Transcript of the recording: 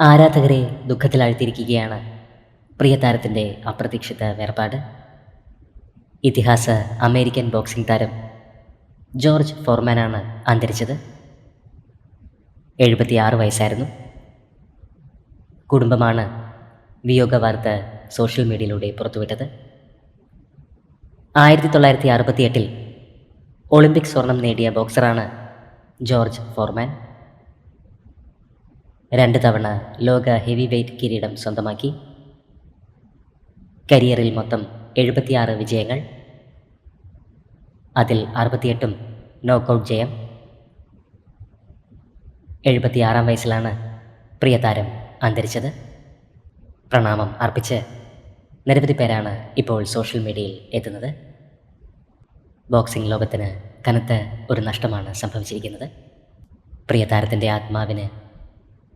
ആരാധകരെ ദുഃഖത്തിലാഴ്ത്തിയിരിക്കുകയാണ് പ്രിയ താരത്തിന്റെ അപ്രതീക്ഷിത വേർപാട്. ഇതിഹാസ അമേരിക്കൻ ബോക്സിംഗ് താരം ജോർജ് ഫോർമാനാണ് അന്തരിച്ചത്. എഴുപത്തിയാറ് വയസ്സായിരുന്നു. കുടുംബമാണ് വിയോഗ വാർത്ത സോഷ്യൽ മീഡിയയിലൂടെ പുറത്തുവിട്ടത്. ആയിരത്തി തൊള്ളായിരത്തി അറുപത്തിയെട്ടിൽ ഒളിമ്പിക് സ്വർണം നേടിയ ബോക്സറാണ് ജോർജ് ഫോർമാൻ. രണ്ട് തവണ ലോക ഹെവി വെയ്റ്റ് കിരീടം സ്വന്തമാക്കി. കരിയറിൽ മൊത്തം എഴുപത്തിയാറ് വിജയങ്ങൾ. അതിൽ അറുപത്തിയെട്ടും നോക്കൗട്ട് ജയം. എഴുപത്തിയാറാം വയസ്സിലാണ് പ്രിയതാരം അന്തരിച്ചത്. പ്രണാമം അർപ്പിച്ച് നിരവധി പേരാണ് ഇപ്പോൾ സോഷ്യൽ മീഡിയയിൽ എത്തുന്നത്. ബോക്സിംഗ് ലോകത്തിന് കനത്ത ഒരു നഷ്ടമാണ് സംഭവിച്ചിരിക്കുന്നത്. പ്രിയതാരത്തിന്റെ ആത്മാവിന്